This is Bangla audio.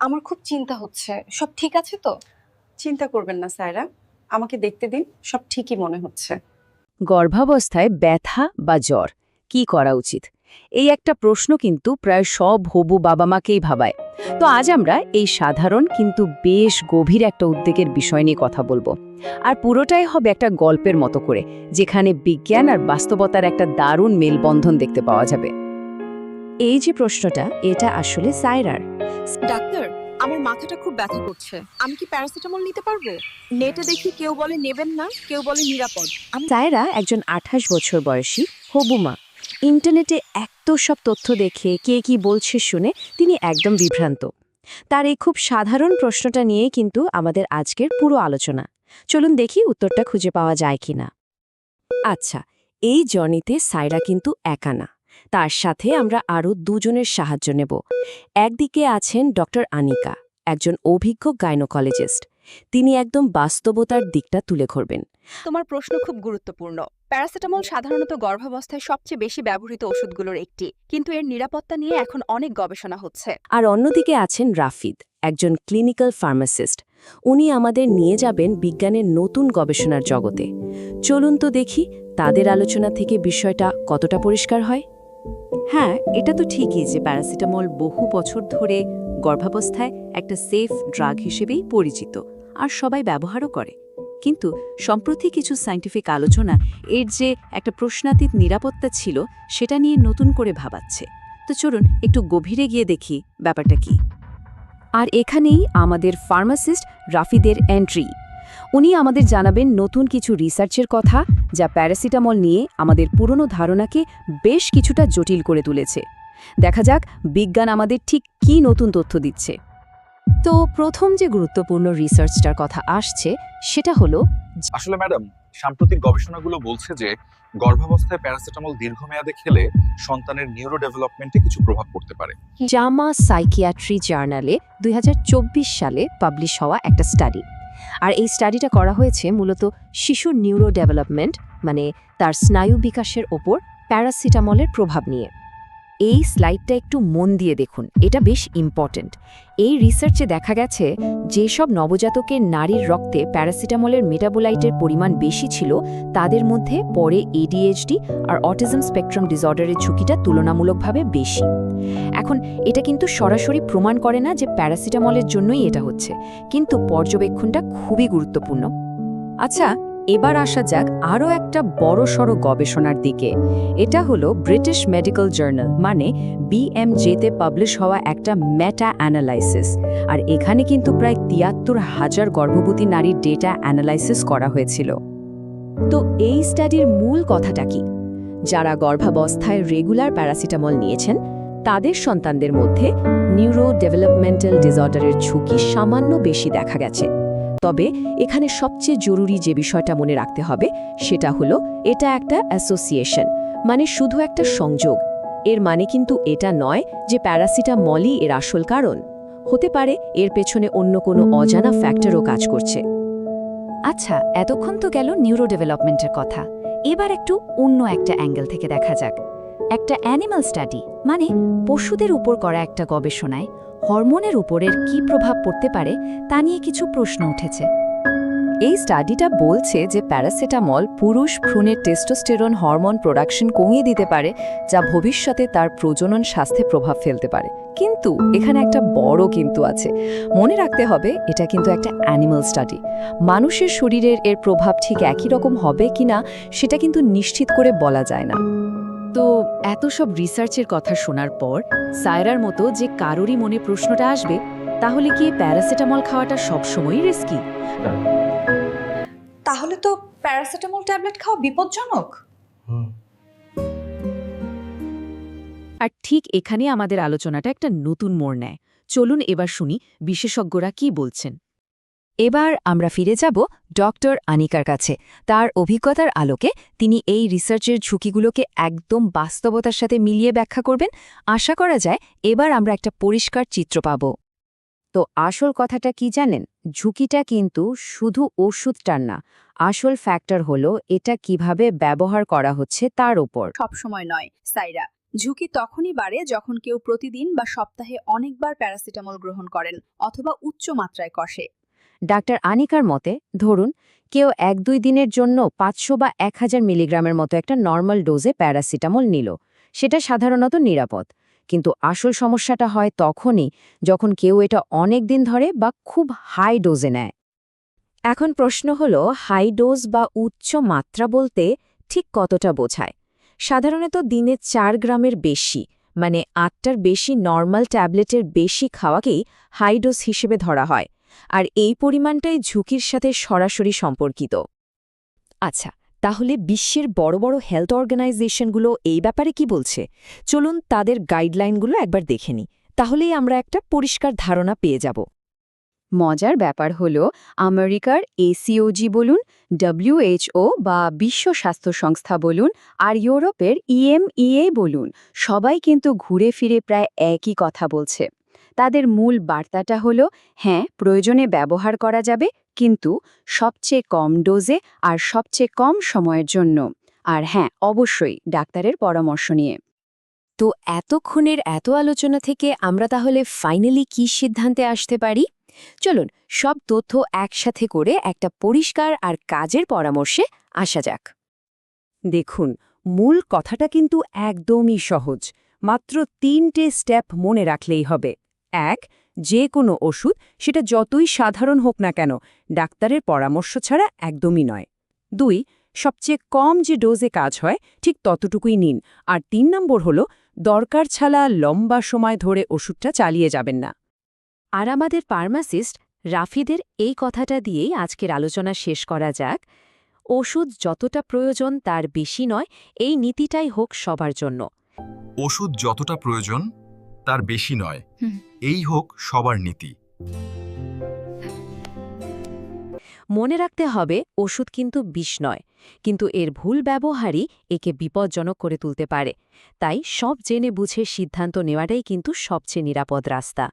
আমার খুব চিন্তা হচ্ছে। সব ঠিক আছে তো? চিন্তা করবেন না সায়রা। আমাকে দেখতে দিন সব ঠিকই মনে হচ্ছে। গর্ভাবস্থায় ব্যথা বা জ্বর কি করা উচিত? এই একটা প্রশ্ন কিন্তু প্রায় সব হবু বাবা মাকেই ভাবায়। তো আজ আমরা এই সাধারণ কিন্তু বেশ গভীর একটা উদ্বেগের বিষয় নিয়ে কথা বলব। আর পুরোটাই হবে একটা গল্পের মতো করে যেখানে বিজ্ঞান আর বাস্তবতার একটা দারুণ মেলবন্ধন দেখতে পাওয়া যাবে। এই যে প্রশ্নটা এটা আসলে সায়রার ডাক্তার আমার মাথাটা খুব ব্যথা করছে। আমি কি প্যারাসিটামল নিতে পারব? নেটে দেখি কেউ বলে নেবেন না কেউ বলে নিরাপদ। সায়রা একজন আঠাশ বছর বয়সী হবুমা ইন্টারনেটে এত সব তথ্য দেখে কে কি বলছে শুনে তিনি একদম বিভ্রান্ত। তার এই খুব সাধারণ প্রশ্নটা নিয়েই কিন্তু আমাদের আজকের পুরো আলোচনা। চলুন দেখি উত্তরটা খুঁজে পাওয়া যায় কিনা। আচ্ছা এই জর্নিতে সায়রা কিন্তু একা না। তার সাথে আমরা আরও দুজনের সাহায্য নেব। একদিকে আছেন ডক্টর আনিকা একজন অভিজ্ঞ গাইনোকলজিস্ট। তিনি একদম বাস্তবতার দিকটা তুলে ধরবেন। তোমার প্রশ্ন খুব গুরুত্বপূর্ণ। প্যারাসিটামল সাধারণত গর্ভাবস্থায় সবচেয়ে বেশি ব্যবহৃত ওষুধগুলোর একটি কিন্তু এর নিরাপত্তা নিয়ে এখন অনেক গবেষণা হচ্ছে। আর অন্যদিকে আছেন রাফিদ একজন ক্লিনিক্যাল ফার্মাসিস্ট। উনি আমাদের নিয়ে যাবেন বিজ্ঞানের নতুন গবেষণার জগতে। চলুন তো দেখি তাদের আলোচনা থেকে বিষয়টা কতটা পরিষ্কার হয়। হ্যাঁ এটা তো ঠিকই যে প্যারাসিটামল বহু বছর ধরে গর্ভাবস্থায় একটা সেফ ড্রাগ হিসেবেই পরিচিত আর সবাই ব্যবহারও করে। কিন্তু সম্প্রতি কিছু সায়েন্টিফিক আলোচনা এর যে একটা প্রশ্নাতীত নিরাপত্তা ছিল সেটা নিয়ে নতুন করে ভাবাচ্ছে। তো চলুন একটু গভীরে গিয়ে দেখি ব্যাপারটা কি। আর এখানেই আমাদের ফার্মাসিস্ট রাফিদের এন্ট্রি উনি আমাদের জানাবেন নতুন কিছু রিসার্চের কথা যা প্যারাসিটামল নিয়ে আমাদের পুরনো ধারণাকে বেশ কিছুটা জটিল করে তুলেছে। দেখা যাক বিজ্ঞান আমাদের ঠিক কী নতুন তথ্য দিচ্ছে। তো প্রথম যে গুরুত্বপূর্ণ রিসার্চটার কথা আসছে সেটা হলো আসলে ম্যাডাম সাম্প্রতিক গবেষণাগুলো বলছে যে গর্ভাবস্থায় প্যারাসিটামল দীর্ঘমেয়াদে খেলে সন্তানের নিউরো ডেভেলপমেন্টে কিছু প্রভাব পড়তে পারে। জামা সাইকিয়াট্রি জার্নালে দুই হাজার চব্বিশ সালে পাবলিশ হওয়া একটা স্টাডি আর এই স্টাডিটা করা হয়েছে মূলত শিশুর নিউরো ডেভেলপমেন্ট মানে তার স্নায়ু বিকাশের ওপর প্যারাসিটামলের প্রভাব নিয়ে। এই স্লাইডটা একটু মন দিয়ে দেখুন, এটা বেশ ইম্পর্ট্যান্ট এই রিসার্চে দেখা গেছে, যেসব নবজাতকের নারীর রক্তে প্যারাসিটামলের মেটাবোলাইটের পরিমাণ বেশি ছিল, তাদের মধ্যে পরে এডিএইচডি আর অটিজম স্পেকট্রাম ডিসঅর্ডারের ঝুঁকিটা তুলনামূলকভাবে বেশি। এখন, এটা কিন্তু সরাসরি প্রমাণ করে না যে প্যারাসিটামলের জন্যই এটা হচ্ছে, কিন্তু পর্যবেক্ষণটা খুবই গুরুত্বপূর্ণ। আচ্ছা এবার আসা যাক আরও একটা বড়সড় গবেষণার দিকে। এটা হলো ব্রিটিশ মেডিকেল জার্নাল মানে বিএমজেতে পাবলিশ হওয়া একটা মেটা অ্যানালাইসিস আর এখানে কিন্তু প্রায় তিয়াত্তর হাজার গর্ভবতী নারীর ডেটা অ্যানালাইসিস করা হয়েছিল। তো এই স্টাডির মূল কথাটা কি? যারা গর্ভাবস্থায় রেগুলার প্যারাসিটামল নিয়েছেন, তাদের সন্তানদের মধ্যে নিউরো ডেভেলপমেন্টাল ডিসঅর্ডারের ঝুঁকি সামান্য বেশি দেখা গেছে। তবে এখানে সবচেয়ে জরুরি যে বিষয়টা মনে রাখতে হবে, সেটা হলো এটা একটা অ্যাসোসিয়েশন মানে শুধু একটা সংযোগ। এর মানে কিন্তু এটা নয় যে প্যারাসিটামলই এর আসল কারণ। হতে পারে এর পেছনে অন্য কোনো অজানা ফ্যাক্টরও কাজ করছে। আচ্ছা এতক্ষণ তো গেল নিউরো ডেভেলপমেন্টের কথা। এবার একটু অন্য একটা অ্যাঙ্গেল থেকে দেখা যাক। একটা অ্যানিমাল স্টাডি মানে পশুদের উপর করা একটা গবেষণায় হরমোনের উপরের কি প্রভাব পড়তে পারে তা নিয়ে কিছু প্রশ্ন উঠেছে। এই স্টাডিটা বলছে যে প্যারাসিটামল পুরুষ ভ্রূণের টেস্টোস্টেরন হরমোন প্রোডাকশন কমিয়ে দিতে পারে, যা ভবিষ্যতে তার প্রজনন স্বাস্থ্যে প্রভাব ফেলতে পারে। কিন্তু এখানে একটা বড় কিন্তু আছে। মনে রাখতে হবে, এটা কিন্তু একটা অ্যানিমাল স্টাডি মানুষের শরীরের এর প্রভাব ঠিক একই রকম হবে কিনা, সেটা কিন্তু নিশ্চিত করে বলা যায় না। তো এত সব রিসার্চের কথা শোনার পর সায়রার মতো যে কারোরই মনে প্রশ্নটা আসবে তাহলে কি প্যারাসিটামল খাওয়াটা সবসময়ই রিস্কি তাহলে তো প্যারাসিটামল ট্যাবলেট খাওয়া বিপজ্জনক। আর ঠিক এখানে আমাদের আলোচনাটা একটা নতুন মোড় নেয়। চলুন এবার শুনি বিশেষজ্ঞরা কি বলছেন। এবার আমরা ফিরে যাব ডক্টর আনিকার কাছে। তার অভিজ্ঞতার আলোকে তিনি এই রিসার্চের ঝুঁকিগুলোকে একদম বাস্তবতার সাথে মিলিয়ে ব্যাখ্যা করবেন। আশা করা যায় এবার আমরা একটা পরিষ্কার চিত্র পাব। তো আসল কথাটা কি জানেন? ঝুঁকিটা কিন্তু শুধু ওষুধটার না, আসল ফ্যাক্টর হলো এটা কীভাবে ব্যবহার করা হচ্ছে তার ওপর। সব সময় নয়, সাইরা। ঝুঁকি তখনই বাড়ে যখন কেউ প্রতিদিন বা সপ্তাহে অনেকবার প্যারাসিটামল গ্রহণ করেন অথবা উচ্চ মাত্রায় কষে। ডাক্তার আনিকার মতে, ধরুন, কেউ এক দুই দিনের জন্য পাঁচশো বা এক হাজার মিলিগ্রামের মতো একটা নর্মাল ডোজে প্যারাসিটামল নিল। সেটা সাধারণত নিরাপদ। কিন্তু আসল সমস্যাটা হয় তখনই যখন কেউ এটা অনেক দিন ধরে বা খুব হাই ডোজে নেয়। এখন প্রশ্ন হল, হাই ডোজ বা উচ্চ মাত্রা বলতে ঠিক কতটা বোঝায়? সাধারণত দিনে চার গ্রামের বেশি মানে আটটার বেশি নর্মাল ট্যাবলেটের বেশি খাওয়াকেই হাই ডোজ হিসেবে ধরা হয়। আর এই পরিমাণটাই ঝুঁকির সাথে সরাসরি সম্পর্কিত। আচ্ছা তাহলে বিশ্বের বড় বড় হেলথ অর্গানাইজেশনগুলো এই ব্যাপারে কি বলছে? চলুন তাদের গাইডলাইনগুলো একবার দেখে নিই। তাহলেই আমরা একটা পরিষ্কার ধারণা পেয়ে যাব। মজার ব্যাপার হল, আমেরিকার এসিওজি বলুন ডব্লিউএইচও বা বিশ্ব স্বাস্থ্য সংস্থা বলুন, আর ইউরোপের ইএমইএ বলুন, সবাই কিন্তু ঘুরে ফিরে প্রায় একই কথা বলছে। তাদের মূল বার্তাটা হলো হ্যাঁ প্রয়োজনে ব্যবহার করা যাবে, কিন্তু সবচেয়ে কম ডোজে আর সবচেয়ে কম সময়ের জন্য। আর হ্যাঁ অবশ্যই ডাক্তারের পরামর্শ নিয়ে। তো এতক্ষণের এত আলোচনা থেকে আমরা তাহলে ফাইনালি কি সিদ্ধান্তে আসতে পারি? চলুন, সব তথ্য একসাথে করে একটা পরিষ্কার আর কাজের পরামর্শে আসা যাক। দেখুন, মূল কথাটা কিন্তু একদমই সহজ। মাত্র তিনটে স্টেপ মনে রাখলেই হবে। এক, যে কোনো ওষুধ, সেটা যতই সাধারণ হোক না কেন, ডাক্তারের পরামর্শ ছাড়া একদমই নয়। দুই, সবচেয়ে কম যে ডোজে কাজ হয়, ঠিক ততটুকুই নিন। আর তিন নম্বর হল, দরকার ছাড়া লম্বা সময় ধরে ওষুধটা চালিয়ে যাবেন না। আর আমাদের ফার্মাসিস্ট রাফিদের এই কথাটা দিয়েই আজকের আলোচনা শেষ করা যাক। ওষুধ যতটা প্রয়োজন তার বেশি নয়, এই নীতিটাই হোক সবার জন্য। ওষুধ যতটা প্রয়োজন তার বেশি নয়। এই হোক সবার নীতি। মনে রাখতে হবে ওষুধ কিন্তু বিষ নয়। কিন্তু এর ভুল ব্যবহারই একে বিপজ্জনক করে তুলতে পারে। তাই সব জেনে বুঝে সিদ্ধান্ত নেওয়াটাই কিন্তু সবচেয়ে নিরাপদ রাস্তা।